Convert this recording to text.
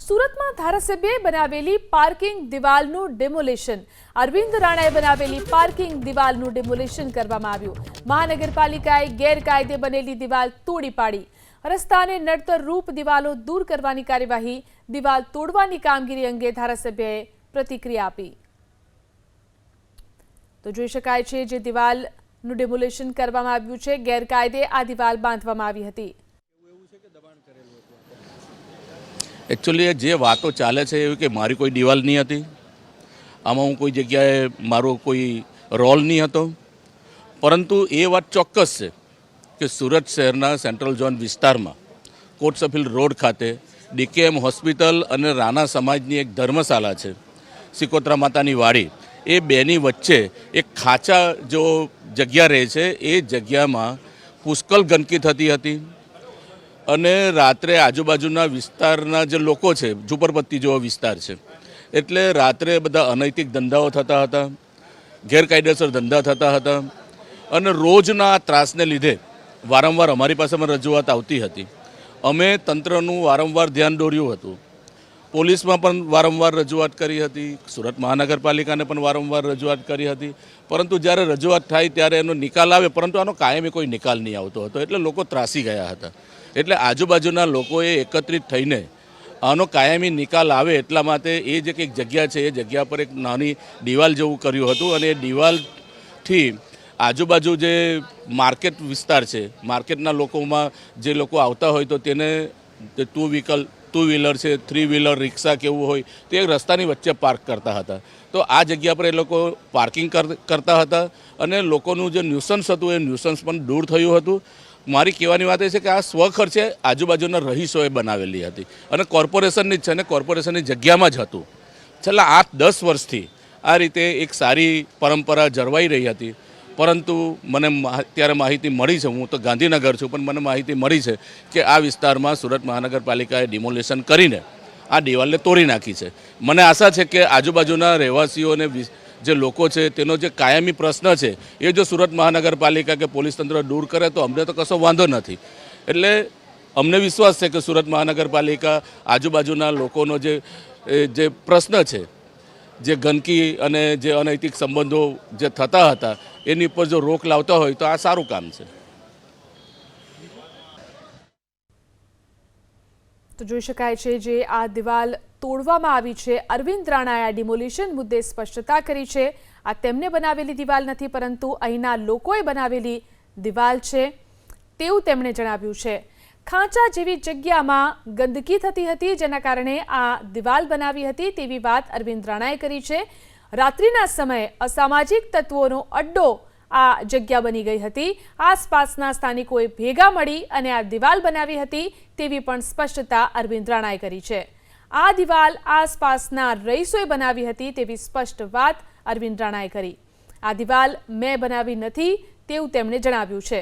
સુરતમાં ધારાસભ્યએ બનાવેલી પાર્કિંગ દિવાલનું ડેમોલેશન અરવિંદ રાણાએ બનાવેલી પાર્કિંગ દિવાલનું ડેમોલેશન કરવામાં આવ્યું. મહાનગરપાલિકાએ ગેરકાયદે બનેલી દિવાલ તોડી પાડી. રસ્તાને નડતર રૂપ દિવાલો દૂર કરવાની કાર્યવાહી, દિવાલ તોડવાની કામગીરી અંગે ધારાસભ્યએ પ્રતિક્રિયા આપી. તો જોઈ શકાય છે, જે દિવાલનું ડેમોલેશન કરવામાં આવ્યું છે, ગેરકાયદે આ દિવાલ બાંધવામાં આવી હતી. એકચ્યુઅલી જે વાતો ચાલે છે એવી કે મારી કોઈ દિવાલ નહીં હતી. આમાં હું કોઈ જગ્યાએ મારો કોઈ રોલ નહીં હતો. પરંતુ એ વાત ચોક્કસ છે કે સુરત શહેરના સેન્ટ્રલ ઝોન વિસ્તારમાં કોટસફિલ રોડ ખાતે ડીકેએમ હોસ્પિટલ અને રાણા સમાજની એક ધર્મશાળા છે, સિકોત્રા માતાની વાડી. એ બેની વચ્ચે એક ખાચા જો જગ્યા રહે છે, એ જગ્યામાં પુષ્કળ ગંદકી થતી હતી. અને રાત્રે આજુબાજુના વિસ્તારના જે લોકો છે, ઝુંપડપટ્ટી જેવો વિસ્તાર છે, એટલે રાત્રે બધા અનૈતિક ધંધાઓ થતા હતા, ગેરકાયદેસર ધંધા થતા હતા અને રોજના ત્રાસને લીધે વારંવાર અમારી પાસે પણ રજૂઆત આવતી હતી. અમે તંત્રનું વારંવાર ધ્યાન દોર્યું હતું. પોલીસમાં પણ વારંવાર રજૂઆત કરી હતી, સુરત મહાનગરપાલિકાને પણ વારંવાર રજૂઆત કરી હતી, પરંતુ જ્યારે રજૂઆત થાય ત્યારે એનો નિકાલ આવે, પરંતુ આનો કાયમી કોઈ નિકાલ નહીં આવતો હતો, એટલે લોકો ત્રાસી ગયા હતા. એટલે આજુબાજુના લોકોએ એકત્રિત થઈને આનો કાયમી નિકાલ આવે એટલા માટે એ જે કંઈક જગ્યા છે, એ જગ્યા પર એક નાની દિવાલ જેવું કર્યું હતું અને એ દિવાલથી આજુબાજુ જે માર્કેટ વિસ્તાર છે, માર્કેટના લોકોમાં જે લોકો આવતા હોય તો તેને ટુ વ્હીકલ, ટુ વ્હીલર છે, થ્રી વ્હીલર, રિક્ષા કેવું હોય તે રસ્તાની વચ્ચે પાર્ક કરતા હતા. તો આ જગ્યા પર એ લોકો પાર્કિંગ કર- કરતા હતા અને લોકોનું જે ન્યુસન્સ હતું એ ન્યુસન્સ પણ દૂર થયું હતું. મારી કહેવાની વાત એ છે કે આ સ્વખર્ચે આજુબાજુના રહીશોએ બનાવેલી હતી અને કોર્પોરેશનની જ છે અને કોર્પોરેશનની જગ્યામાં જ હતું. છેલ્લા આઠ, દસ વર્ષથી આ રીતે એક સારી પરંપરા જળવાઈ રહી હતી. પરંતુ મને અત્યારે ત્યારે માહિતી મળી છે, હું તો ગાંધીનગર છું, પણ મને માહિતી મળી છે કે આ વિસ્તારમાં સુરત મહાનગરપાલિકાએ ડિમોલેશન કરીને આ દિવાલને તોડી નાખી છે. મને આશા છે કે આજુબાજુના રહેવાસીઓને જે લોકો છે, તેનો જે કાયમી પ્રશ્ન છે, એ જો સુરત મહાનગરપાલિકા કે પોલીસ તંત્ર દૂર કરે તો અમને તો કશો વાંધો નથી. એટલે અમને વિશ્વાસ છે કે સુરત મહાનગરપાલિકા આજુબાજુના લોકોનો જે જે પ્રશ્ન છે, જે ગંદકી અને જે અનૈતિક સંબંધો જે થતા હતા, એની ઉપર જો રોક લાવતા હોય તો આ સારું કામ છે. તો જોઈ શકાય છે જે આ દિવાલ તોડવામાં આવી છે. અરવિંદ રાણાએ આ ડિમોલિશન મુદ્દે સ્પષ્ટતા કરી છે. આ તેમને બનાવેલી દિવાલ નથી, પરંતુ અહીંના લોકોએ બનાવેલી દિવાલ છે તેવું તેમણે જણાવ્યું છે. ખાંચા જેવી જગ્યામાં ગંદકી થતી હતી, જેના કારણે આ દિવાલ બનાવી હતી તેવી વાત અરવિંદ રાણાએ કરી છે. રાત્રિના સમયે અસામાજિક તત્વોનો અડ્ડો આ જગ્યા બની ગઈ હતી. આસપાસના સ્થાનિકોએ ભેગા મળી અને આ દિવાલ બનાવી હતી તેવી પણ સ્પષ્ટતા અરવિંદ રાણાએ કરી છે. આ દિવાલ આસપાસના રહીશોએ બનાવી હતી તેવી સ્પષ્ટ વાત અરવિંદ રાણાએ કરી. આ દિવાલ મેં બનાવી નથી તેવું તેમણે જણાવ્યું છે.